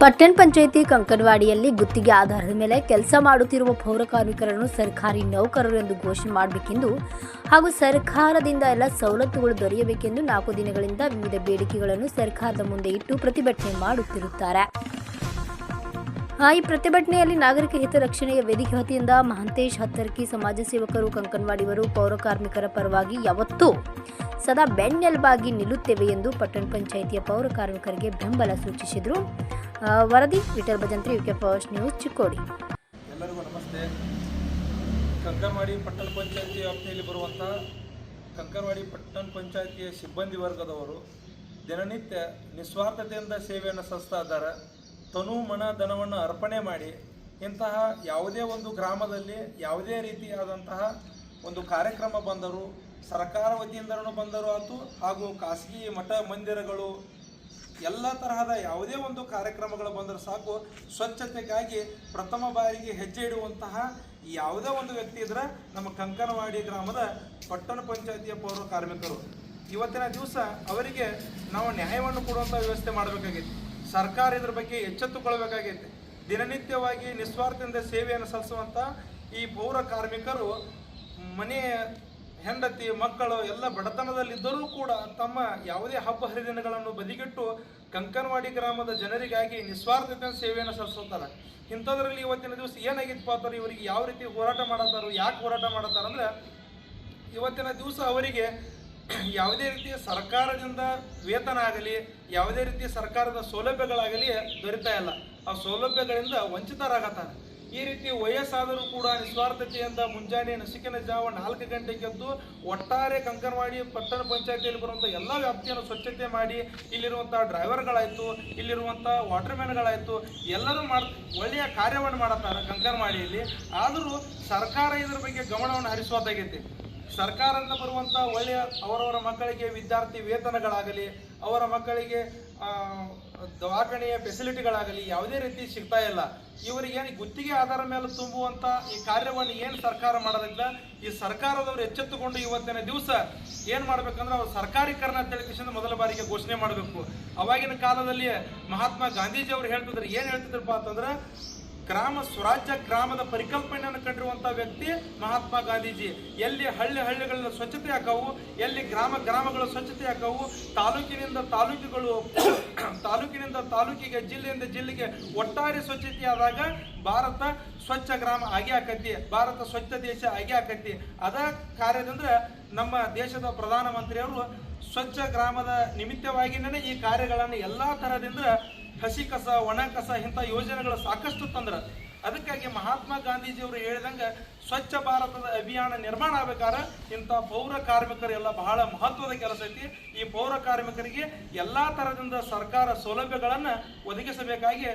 ಪಟ್ಟಣ ಪಂಚಾಯಿತಿ ಕಂಕನವಾಡಿಯಲ್ಲಿ ಗುತ್ತಿಗೆ ಆಧಾರದ ಮೇಲೆ ಕೆಲಸ ಮಾಡುತ್ತಿರುವ ಪೌರಕಾರ್ಮಿಕರನ್ನು ಸರ್ಕಾರಿ ನೌಕರರು ಎಂದು ಘೋಷಣೆ ಮಾಡಬೇಕೆಂದು ಹಾಗೂ ಸರ್ಕಾರದಿಂದ ಎಲ್ಲ ಸವಲತ್ತುಗಳು ದೊರೆಯಬೇಕೆಂದು ನಾಲ್ಕು ದಿನಗಳಿಂದ ವಿವಿಧ ಬೇಡಿಕೆಗಳನ್ನು ಸರ್ಕಾರದ ಮುಂದೆ ಇಟ್ಟು ಪ್ರತಿಭಟನೆ ಮಾಡುತ್ತಿರುತ್ತಾರೆ. ಈ ಪ್ರತಿಭಟನೆಯಲ್ಲಿ ನಾಗರಿಕ ಹಿತರಕ್ಷಣೆಯ ವೇದಿಕೆ ವತಿಯಿಂದ ಮಹಂತೇಶ್ ಹತ್ತರ್ಕಿ ಸಮಾಜ ಸೇವಕರು ಕಂಕನವಾಡಿಯವರು ಪೌರ ಕಾರ್ಮಿಕರ ಪರವಾಗಿ ಯಾವತ್ತೂ ಸದಾ ಬೆನ್ನೆಲುಬಾಗಿ ನಿಲ್ಲುತ್ತೇವೆ ಎಂದು ಪಟ್ಟಣ ಪಂಚಾಯಿತಿಯ ಪೌರ ಕಾರ್ಮಿಕರಿಗೆ ಬೆಂಬಲ ಸೂಚಿಸಿದರು. ವರದಿ Vithal Bhajantri UK first news Chikkodi. ಎಲ್ಲರಿಗೂ ನಮಸ್ತೆ. ಕಂಕನವಾಡಿ ಪಟ್ಟಣ ಪಂಚಾಯತಿ ವ್ಯಾಪ್ತಿಯಲ್ಲಿ ಬರುವಂಥ ಕಂಕನವಾಡಿ ಪಟ್ಟಣ ಪಂಚಾಯತಿಯ ಸಿಬ್ಬಂದಿ ವರ್ಗದವರು ದಿನನಿತ್ಯ ನಿಸ್ವಾರ್ಥತೆಯಿಂದ ಸೇವೆಯನ್ನು ಸಲ್ಲಿಸ್ತಾ ಇದ್ದಾರೆ. ತನು ಮನ ಧನವನ್ನು ಅರ್ಪಣೆ ಮಾಡಿ ಇಂತಹ ಯಾವುದೇ ಒಂದು ಗ್ರಾಮದಲ್ಲಿ ಯಾವುದೇ ರೀತಿಯಾದಂತಹ ಒಂದು ಕಾರ್ಯಕ್ರಮ ಬಂದರು, ಸರ್ಕಾರ ವತಿಯಿಂದನೂ ಬಂದರು ಆತು, ಹಾಗೂ ಖಾಸಗಿ ಮಠ ಮಂದಿರಗಳು, ಎಲ್ಲ ತರಹದ ಯಾವುದೇ ಒಂದು ಕಾರ್ಯಕ್ರಮಗಳು ಬಂದರೂ ಸಾಕು, ಸ್ವಚ್ಛತೆಗಾಗಿ ಪ್ರಥಮ ಬಾರಿಗೆ ಹೆಜ್ಜೆ ಇಡುವಂತಹ ಯಾವುದೇ ಒಂದು ವ್ಯಕ್ತಿ ಇದ್ರೆ ನಮ್ಮ ಕಂಕನವಾಡಿ ಗ್ರಾಮದ ಪಟ್ಟಣ ಪಂಚಾಯತಿಯ ಪೌರ ಕಾರ್ಮಿಕರು. ಇವತ್ತಿನ ದಿವಸ ಅವರಿಗೆ ನಾವು ನ್ಯಾಯವನ್ನು ಕೊಡುವಂಥ ವ್ಯವಸ್ಥೆ ಮಾಡಬೇಕಾಗಿತ್ತು. ಸರ್ಕಾರ ಇದ್ರ ಬಗ್ಗೆ ಎಚ್ಚೆತ್ತುಕೊಳ್ಬೇಕಾಗೈತೆ. ದಿನನಿತ್ಯವಾಗಿ ನಿಸ್ವಾರ್ಥದಿಂದ ಸೇವೆಯನ್ನು ಸಲ್ಲಿಸುವಂಥ ಈ ಪೌರ ಕಾರ್ಮಿಕರು, ಮನೆ ಹೆಂಡತಿ, ಮಕ್ಕಳು ಎಲ್ಲ ಬಡತನದಲ್ಲಿದ್ದರೂ ಕೂಡ ತಮ್ಮ ಯಾವುದೇ ಹಬ್ಬ ಹರಿದಿನಗಳನ್ನು ಬದಿಗಿಟ್ಟು ಕಂಕನವಾಡಿ ಗ್ರಾಮದ ಜನರಿಗಾಗಿ ನಿಸ್ವಾರ್ಥತೆ ಸೇವೆಯನ್ನು ಸಲ್ಲಿಸುತ್ತಾರೆ. ಇಂಥದ್ರಲ್ಲಿ ಇವತ್ತಿನ ದಿವಸ ಏನಾಗಿತ್ತು ಅಂತಾರೆ ಇವರಿಗೆ ಯಾವ ರೀತಿ ಹೋರಾಟ ಮಾಡತ್ತಾರೋ, ಯಾಕೆ ಹೋರಾಟ ಮಾಡತ್ತಾರಂದ್ರೆ, ಇವತ್ತಿನ ದಿವಸ ಅವರಿಗೆ ಯಾವುದೇ ರೀತಿಯ ಸರ್ಕಾರದಿಂದ ವೇತನ ಆಗಲಿ, ಯಾವುದೇ ರೀತಿಯ ಸರ್ಕಾರದ ಸೌಲಭ್ಯಗಳಾಗಲಿ ದೊರೀತಾ ಇಲ್ಲ. ಆ ಸೌಲಭ್ಯಗಳಿಂದ ವಂಚಿತರಾಗತ್ತಾರೆ ಈ ರೀತಿ ವಯಸ್ಸಾದರೂ ಕೂಡ ನಿಸ್ವಾರ್ಥತೆಯಿಂದ ಮುಂಜಾನೆ ನಸುಕಿನ ಜಾವ ನಾಲ್ಕು ಗಂಟೆಗೆ ಎದ್ದು ಒಟ್ಟಾರೆ ಕಂಕನವಾಡಿ ಪಟ್ಟಣ ಪಂಚಾಯತಿಯಲ್ಲಿ ಬರುವಂಥ ಎಲ್ಲ ವ್ಯಾಪ್ತಿಯನ್ನು ಸ್ವಚ್ಛತೆ ಮಾಡಿ ಇಲ್ಲಿರುವಂಥ ಡ್ರೈವರ್ಗಳಾಯಿತು ಇಲ್ಲಿರುವಂಥ ವಾಟರ್ಮ್ಯಾನ್ಗಳಾಯಿತು, ಎಲ್ಲರೂ ಮಾಡ್ ಒಳ್ಳೆಯ ಕಾರ್ಯವನ್ನು ಮಾಡತ್ತಾರೆ ಕಂಕನವಾಡಿಯಲ್ಲಿ ಆದರೂ ಸರ್ಕಾರ ಇದರ ಬಗ್ಗೆ ಗಮನವನ್ನು ಹರಿಸುವುದಾಗೈತಿ ಸರ್ಕಾರದಿಂದ ಬರುವಂಥ ಒಳ್ಳೆಯ ಅವರವರ ಮಕ್ಕಳಿಗೆ ವಿದ್ಯಾರ್ಥಿ ವೇತನಗಳಾಗಲಿ, ಅವರ ಮಕ್ಕಳಿಗೆ ದವಾಖಾನೆಯ ಫೆಸಿಲಿಟಿಗಳಾಗಲಿ ಯಾವುದೇ ರೀತಿ ಸಿಗ್ತಾ ಇಲ್ಲ. ಇವರಿಗೆ ಏನು ಗುತ್ತಿಗೆ ಆಧಾರ ಮೇಲೆ ತುಂಬುವಂಥ ಈ ಕಾರ್ಯವನ್ನು ಏನು ಸರ್ಕಾರ ಮಾಡೋದಿಲ್ಲ. ಈ ಸರ್ಕಾರದವರು ಎಚ್ಚೆತ್ತುಕೊಂಡು ಇವತ್ತಿನ ದಿವಸ ಏನು ಮಾಡ್ಬೇಕಂದ್ರೆ ಅವ್ರು ಸರ್ಕಾರೀಕರಣ ಅಂತ ಹೇಳಿ ಮೊದಲ ಬಾರಿಗೆ ಘೋಷಣೆ ಮಾಡಬೇಕು. ಅವಾಗಿನ ಕಾಲದಲ್ಲಿ ಮಹಾತ್ಮ ಗಾಂಧೀಜಿ ಅವರು ಹೇಳ್ತಿದ್ರು, ಏನು ಹೇಳ್ತಿದ್ರಪ್ಪ ಅಂತಂದ್ರೆ ಗ್ರಾಮ ಸ್ವರಾಜ್ಯ ಗ್ರಾಮದ ಪರಿಕಲ್ಪನೆಯನ್ನು ಕಂಡಿರುವಂಥ ವ್ಯಕ್ತಿ ಮಹಾತ್ಮ ಗಾಂಧೀಜಿ. ಎಲ್ಲಿ ಹಳ್ಳಿ ಹಳ್ಳಿಗಳ ಸ್ವಚ್ಛತೆ ಆಕವು ಎಲ್ಲಿ ಗ್ರಾಮ ಗ್ರಾಮಗಳ ಸ್ವಚ್ಛತೆ ಆಕವು ತಾಲೂಕಿನಿಂದ ತಾಲೂಕುಗಳು ತಾಲೂಕಿನಿಂದ ತಾಲೂಕಿಗೆ, ಜಿಲ್ಲೆಯಿಂದ ಜಿಲ್ಲೆಗೆ ಒಟ್ಟಾರೆ ಸ್ವಚ್ಛತೆ ಆದಾಗ ಭಾರತ ಸ್ವಚ್ಛ ಗ್ರಾಮ ಆಗಿ ಆಕತಿ, ಭಾರತ ಸ್ವಚ್ಛ ದೇಶ ಆಗಿ ಆಕತಿ. ಅದ ಕಾರ್ಯದಂದ್ರೆ ನಮ್ಮ ದೇಶದ ಪ್ರಧಾನಮಂತ್ರಿಯವರು ಸ್ವಚ್ಛ ಗ್ರಾಮದ ನಿಮಿತ್ತವಾಗಿನೇ ಈ ಕಾರ್ಯಗಳನ್ನು ಎಲ್ಲಾ ತರದಿಂದ ಹಸಿ ಕಸ, ಒಣ ಕಸ ಇಂಥ ಯೋಜನೆಗಳು ಸಾಕಷ್ಟು ತಂದ್ರ. ಅದಕ್ಕಾಗಿ ಮಹಾತ್ಮ ಗಾಂಧೀಜಿಯವರು ಹೇಳಿದಂಗೆ ಸ್ವಚ್ಛ ಭಾರತದ ಅಭಿಯಾನ ನಿರ್ಮಾಣ ಆಗ್ಬೇಕಾದ್ರೆ ಇಂಥ ಪೌರ ಕಾರ್ಮಿಕರೆಲ್ಲ ಬಹಳ ಮಹತ್ವದ ಕೆಲಸ ಐತಿ. ಈ ಪೌರ ಕಾರ್ಮಿಕರಿಗೆ ಎಲ್ಲ ತರದಿಂದ ಸರ್ಕಾರ ಸೌಲಭ್ಯಗಳನ್ನು ಒದಗಿಸಬೇಕಾಗಿ